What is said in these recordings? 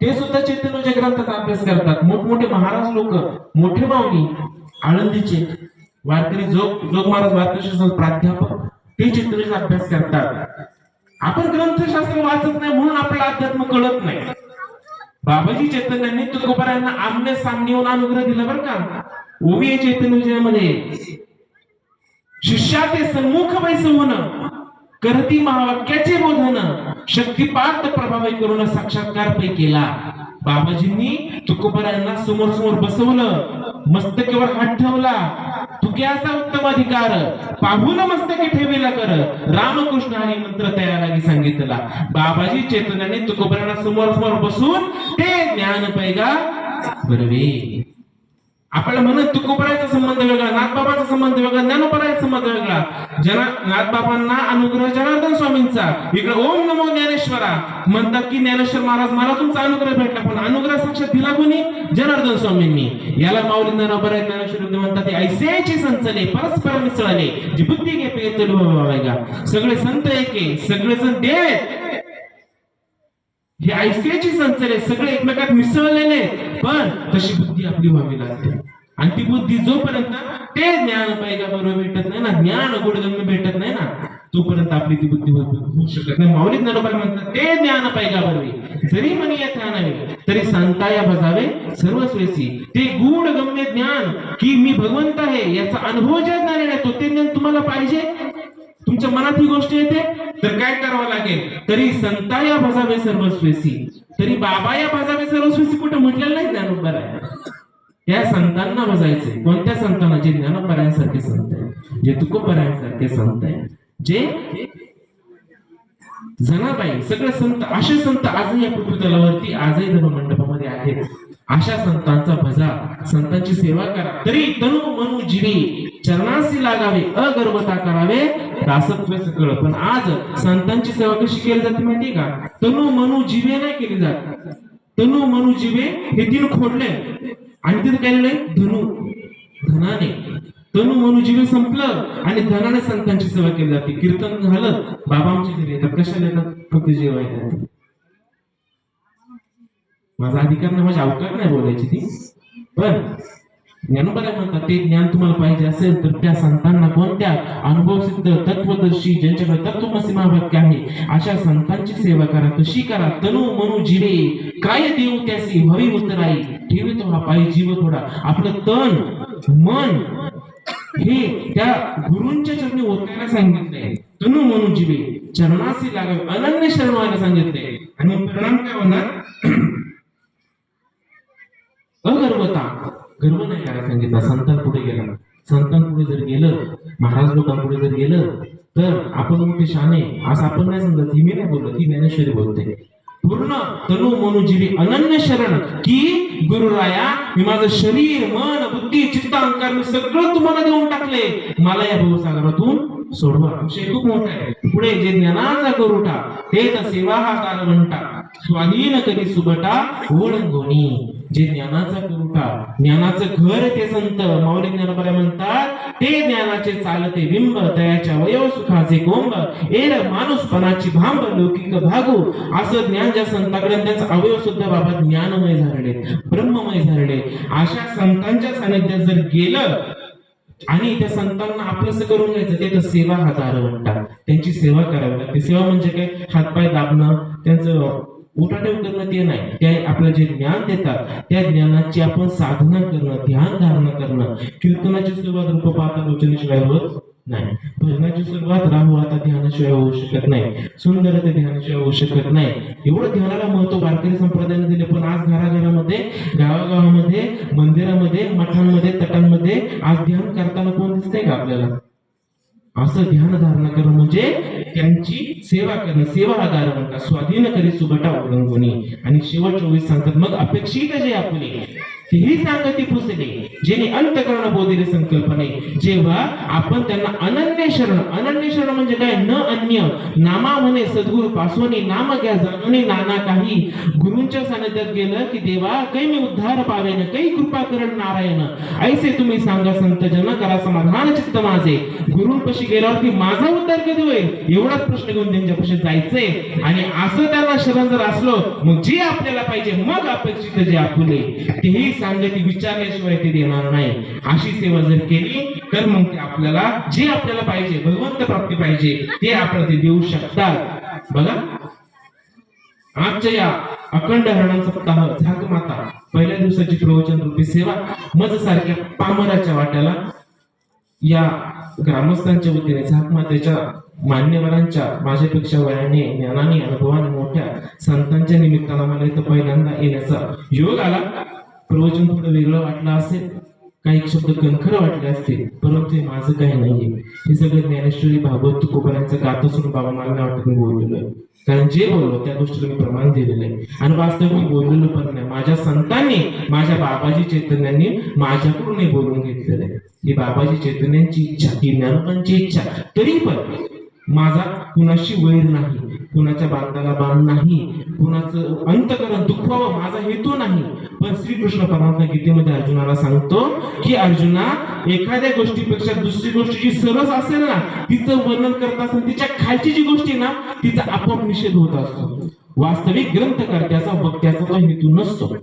ते सुद्धा चैतन्याच्या ग्रंथाचा अभ्यास करतात. मोठमोठे महाराज लोक मोठे माऊली आळंदीचे वारकरी जोग जोग महाराज वारकरी प्राध्यापक ते चैतन्याचा अभ्यास करतात. आपण ग्रंथशास्त्र वाचत नाही म्हणून आपला अध्यात्म कळत नाही. बाबाजी चैतन्यांनी तुकोबारायांना आमने सामने येऊन अनुग्रह दिला बरं का. ओवी चैतन्यमध्ये शिष्या ते सन्मुख बैसवून करती महावाक्याचे बोधन शक्तिपात प्रभावी करून साक्षात्कार पै केला. बाबाजींनी तुकोबरांना समोर समोर बसवलं. मस्तकेवर हात ठेवला. तुक्याचा उत्तम अधिकार. पाहून मस्तके ठेवीला कर. रामकृष्ण आणि मंत्र तयार सांगितला. बाबाजी चेतनाने तुकोबरांना समोर समोर बसून ते ज्ञान पैगा बरवे आपल्याला म्हणत तुकोबरायचा संबंध वेगळा नाथबाबाचा संबंध वेगळा ज्ञानोपरायचा संबंध वेगळा. जना नाथबाबांना अनुग्रह जनार्दन स्वामींचा. इकडे ओम नमो ज्ञानेश्वरा. म्हणतात की ज्ञानेश्वर महाराज मला तुमचा अनुग्रह भेटला पण अनुग्रह साक्षात दिला कोणी? जनार्दन स्वामींनी. याला माऊली ज्ञानोबरा ज्ञानेश्वर म्हणतात ते ऐसेचे संचले परस्पर मिसळले. जी बुद्धी घे पेतल सगळे संत एके सगळे जण देव आहेत. ही ऐक्याची संचले सगळे एकमेकात मिसळलेले पण तशी बुद्धी आपली व्हावी लागते. आणि ती बुद्धी जोपर्यंत ते ज्ञान पाहिजे बरोबर भेटत नाही ना ज्ञान गुणगम्य भेटत नाही ना तोपर्यंत आपली ती बुद्धी होऊ शकत नाही. माऊली ज्ञानोबा म्हणतात ते ज्ञान पाहिजे बरोबर जरी म्हणे या ज्ञानावे तरी सांगताया बजावे सर्वस्वेसी ते गुण गम्य ज्ञान की मी भगवंत आहे याचा अनुभव ज्या ज्ञान येतो ते ज्ञान तुम्हाला पाहिजे? तुमच्या मनात ही गोष्ट येते? तर काय करावं लागेल? तरी संता या भजावे सर्वस्वेसी. तरी बाबा या भजावे सर्वस्वेसी कुठे म्हटलेलं नाही ज्ञानोबर आहे त्या संतांना भजायचे कोणत्या संतांना? जे ज्ञानोपरायांसारखे संत आहे जे तुकोपरायांसारखे संत आहे जे जनाबाई सगळे संत असे संत आजही या पृथ्वीतलावरती आजही धर्म मंडपामध्ये आहेत. अशा संतांचा भजा संतांची सेवा करा. तरी तनु मनु जीवे चरणासी लागावे अगर्वता करावे दासत्व सकळ पण आज संतांची सेवा कशी केली जाते माहितीये का? तनु मनु जीवे नाही केली जात. तनु मनु जीवे हे तीन खोडले. आणि तिथे काय धनु. धनाने. तनु मनु जीवे संपलं आणि धनाने संतांची सेवा केली जाते. कीर्तन झालं बाबा आमच्या घरी येतात. कशाला येतात? फक्त जेवायला माझा अधिकार नाही माझी अवकाश नाही बोलायची ती. पण ज्ञानोबऱ्या म्हणतात ते ज्ञान तुम्हाला पाहिजे असेल तर त्या संतांना कोणत्या अनुभव सिद्ध तत्वदर्शी ज्यांच्याकडे तत्वमसी महावाक्य आहे अशा संतांची सेवा करा कशी करा. तनु मनु जिरे काय देऊ त्यासी? हवी उतराई ठेवितो हा पायी जीव थोडा. आपलं तन मन हे त्या गुरूंच्या चरणी ओतायला सांगितले तनु मनु जीवे चरणासी लागावे अनन्य शरण व्हायला आणि परिणाम काय होणार? अगर्वता. गर्व नाही करायला सांगितला संतांपुढे गेला. संतांपुढे जर गेलं महाराज लोकांपुढे जर गेलं तर आपण मोठे शाने असं आपण नाही समजत. ही मी नाही बोलत ही ज्ञानेश्वरी बोलते. पूर्ण तनु मनुजीवी अनन्य शरण की गुरुराया मी माझं शरीर मन बुद्धी चित्त अंकार मी सगळं तुम्हाला देऊन टाकले. मला या भवसागरातून सोडवा. विषय खूप मोठा आहे. पुढे जे ज्ञानाचा गरुटा ते सेवा हा कालवंटा. स्वाधीन करी सुबटा ओळंगोणी. जे ज्ञानाचा कुरुटा ज्ञानाचं घर ते संत माऊली ज्ञानोबऱ्या म्हणतात ते ज्ञानाचे चालते बिंब दयाच्या वयव सुखाचे कोंब एर माणूसपणाची भांब लौकिक भागू असं ज्ञान ज्या संताकडे त्याच त्यांचा अवयव सुद्धा बाबा ज्ञानमय झाले ब्रह्ममय झाले अशा संतांच्या सानिध्यात जर गेलं आणि त्या संतांना आपलंसं करून घ्यायचं ते तर सेवा हजार म्हणतात. त्यांची सेवा करावी लागते. सेवा म्हणजे काय? हातपाय दाबणं त्यांचं उठाठेव करणं ते नाही ते आपलं जे ज्ञान देतात त्या ज्ञानाची आपण साधना करणं ध्यान धारणा करणं कीर्तनाची सुरुवात रूप पाहता लोचनेशिवाय होत नाही. भजनाची सुरुवात राहू आता ध्यानाशिवाय होऊ शकत नाही. सुंदर ते ध्यानाशिवाय होऊ शकत नाही. एवढं ध्यानाला महत्त्व वारकरी संप्रदायाने दिले पण आज घराघरामध्ये गावागावामध्ये मंदिरामध्ये मठांमध्ये तटांमध्ये आज ध्यान करताना कोण दिसतंय का आपल्याला? असं ध्यान धारणा करणं म्हणजे त्यांची सेवा करणं सेवा हा दार म्हणतात स्वाधीन करी सुबटा अवलंबून आणि शेवट चोवीस सांगतात मग अपेक्षित जे आपले. ही सांगती पुसले जेणे अंतकरण बोधिले संकल्पने जेव्हा आपण त्यांना अनन्य शरण अनन्य शरण म्हणजे काय? न अन्य. नामा म्हणे सद्गुरु पासोनी नाम घ्या जाणून नाना काही. गुरुंच्या सानिध्यात गेलं की देवा काही मी उद्धार पावेन काही कृपा करण नारायण. ऐसे तुम्ही सांगा संत जन करा समाधान चित्त माझे. गुरुंपाशी गेल्यावरती माझा उद्धार कधी होईल? एवढाच प्रश्न घेऊन त्यांच्यापाशी जायचंय. आणि असं त्यांना शरण जर असलो मग जे आपल्याला पाहिजे मग अपेक्षित जे आपुले. तेही सांगती विचारल्याशिवाय ते देणार नाही. अशी सेवा जर केली तर मग ते आपल्याला जे आपल्याला पाहिजे भगवंत प्राप्ती पाहिजे ते आपल्याला ते देऊ शकतात. बघा. आजच्या या अखंड हरण सप्ताह झाक माता पहिल्या दिवसाची प्रवचन रूपी सेवा मज सारख्या पामराच्या वाट्याला या ग्रामस्थांच्या वतीने झाक मातेच्या मान्यवरांच्या माझ्यापेक्षा वयाने ज्ञानाने अनुभवाने मोठ्या संतांच्या निमित्तानं मला इथं पहिल्यांदा येण्याचा योग आला. प्रवचन थोडं वेगळं वाटलं असेल काही शब्द कणखर वाटले असतील परंतु हे माझं काही नाहीये. हे सगळं ज्ञानेश्वरी भागवत तुकोबरांचं गात असून बाबा मला नाही वाटत मी बोललेलो आहे. कारण जे बोललो त्या गोष्टीला मी प्रमाण दिलेलं आहे. आणि वास्तव मी बोललेलो पण नाही. माझ्या संतांनी माझ्या बाबाजी चैतन्यांनी माझ्याकडून हे बोलून घेतलेलं आहे. ही बाबाजी चैतन्यांची इच्छा ही ज्ञानपांची इच्छा. तरी पण माझा कुणाशी वैर नाही कुणाच्या बांधाला बांध नाही कुणाचं अंतकरण दुखवावं माझा हेतू नाही. पण श्रीकृष्ण परमात्मा गीतेमध्ये अर्जुनाला सांगतो की अर्जुना एखाद्या गोष्टीपेक्षा दुसरी गोष्ट जी सरस असेल ना तिचं वर्णन करत असताना तिच्या खालची जी गोष्टी ना तिचा आपोआप निषेध होत असतो. वास्तविक ग्रंथकर्त्याचा वक्त्याचा तो हेतू नसतो.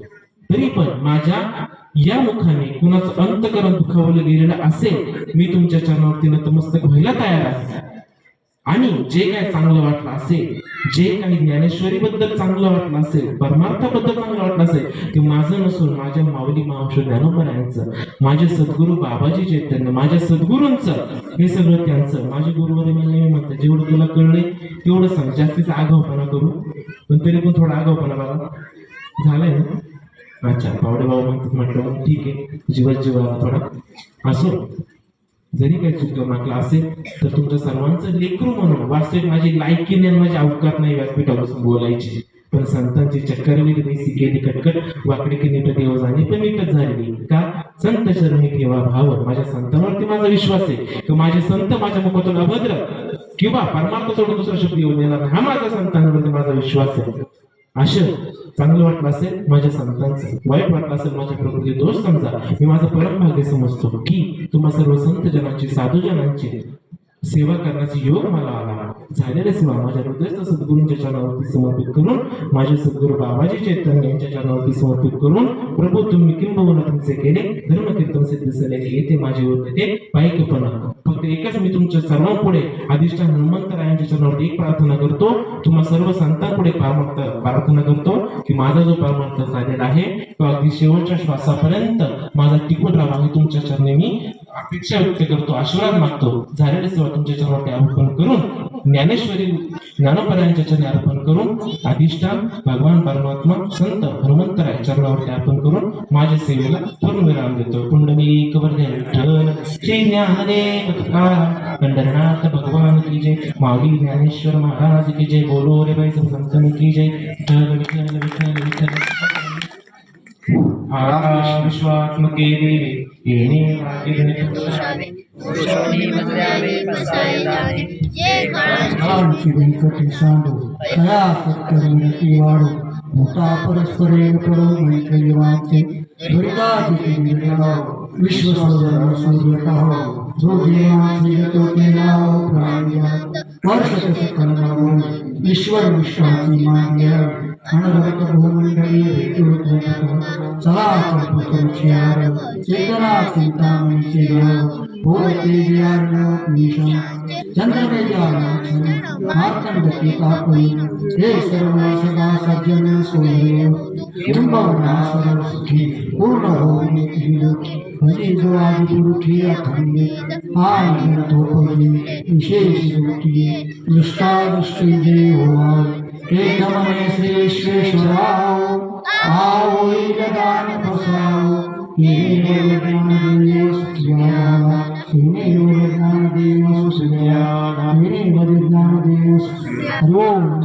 तरी पण माझ्या या मुखाने कुणाचं अंतकरण दुखावलं गेलेलं असेल मी तुमच्या चरणावरती नतमस्तक व्हायला तयार आहे. आणि जे काय चांगलं वाटलं असेल जे काही ज्ञानेश्वरी बद्दल चांगलं वाटलं असेल परमार्थाबद्दल चांगलं वाटलं असेल ते माझं नसून माझ्या माऊली मावश ज्ञानोबरायांचं माझे सद्गुरू बाबाजी चैतन्य माझ्या सद्गुरूंचं हे सगळं त्यांचं. माझे गुरुवर मला नेहमी म्हणतात जेवढं तुला कळले तेवढं सांग. जास्तीचा आगावपणा करू. पण तरी पण थोडा आगावपणा मला झालाय ना? अच्छा पावडे बाबा म्हणतात म्हटलं ठीक आहे. जीवा जीवा थोडा. असो. जरी काही चुकलं मागलं असेल तर तुमच्या सर्वांचं लेकरू म्हणून वास्तविक माझी लायकी नाही माझी अवकात नाही व्यासपीठापासून बोलायची. पण संतांची चक्करवी देसी केली कटकट वाकडे की नीट देव जाणे पण नीटच झालेली का? संत शरणी ठेवा भाव. माझ्या संतांवरती माझा विश्वास आहे. की माझे संत माझ्या मुखातून अभद्र. किंवा परमार्थ सोडून दुसरा शब्द येऊन देणार हा माझ्या संतांवरती माझा विश्वास आहे. असं चांगलं वाटलं असेल माझ्या संतांचं. वाईट वाटलं असेल माझ्या प्रकृती दोष समजा मी माझं परम भाग्य समजतो की तुम्हा सर्व संत जनांची साधू जनांची सेवा करण्याचा योग मला आला. झालेले सेवा माझ्या हृदयस्थ सद्गुरूंच्या चरणावरती समर्पित करून माझे सद्गुरू बाबाजी चैतन्य यांच्या चरणावरती समर्पित करून प्रभू तुम्ही किंबहुना तुमचे केले धर्म कीर्तन सिद्ध झाले येथे माझे होते ते पायकपणा फक्त एकच मी तुमच्या सर्वांपुढे अधिष्ठान हनुमंतरायांच्या चरणावरती एक प्रार्थना करतो. तुम्हा सर्व संतांपुढे प्रार्थना करतो की माझा जो परमार्थ झालेला आहे तो अगदी शेवटच्या श्वासापर्यंत माझा टिकून राहावा हे तुमच्या चरणी मी अपेक्षा व्यक्त करतो आशीर्वाद मागतो. झालेली सेवा तुमच्या अर्पण करून ज्ञानेश्वरी ज्ञानोपरायांच्या चरणी अर्पण करून अधिष्ठान भगवान परमात्मा संत हनुमंतराय चरणावरती अर्पण करून माझ्या सेवेला पूर्ण विराम देतो. कुंडली कवर्धे विठ्ठल श्री ज्ञानदेव पंढरनाथ भगवान की जय माऊली ज्ञानेश्वर महाराज की जय बोलो रे बाई सब संतन की जय विठ्ठल विठ्ठल विठ्ठल. विठ्ठल विश्वात्मके देवी येणे पुरुषावे पुरुषोनी मजल्यावे बसाय जाणे जे काळाची व्यंकटी सांडू कया सत्कर्मी वाढू. मोठा परस्परे करो मैत्री वाचे. दुर्गादिती निर्गणाव विश्व सर्व सूर्य कहो जो देवांचे तो केला प्राण्या वर्ष सकल नाम ईश्वर मान्य अनवरत भूमंडळी भेटू चला कल्पतरुची आर चेतना चिंतामणीचे गाव भोगते ज्ञान निशा चंद्रमेजानाथ मार्कंड पितापै हे सर्व सदा सज्जन सोय कुंभवना सर्व सुखी पूर्ण होणे त्रिलोकी हरी जो आदि पुरुठी अखंडे आनंद धोपली विशेष रोटी दृष्टादृष्टी जे होवा एकदमने श्री विश्वेश्वराव आवोई दान प्रसाव ये ज्ञान देव सुखिया ये ज्ञान देव सुखिया ज्ञान देव ओम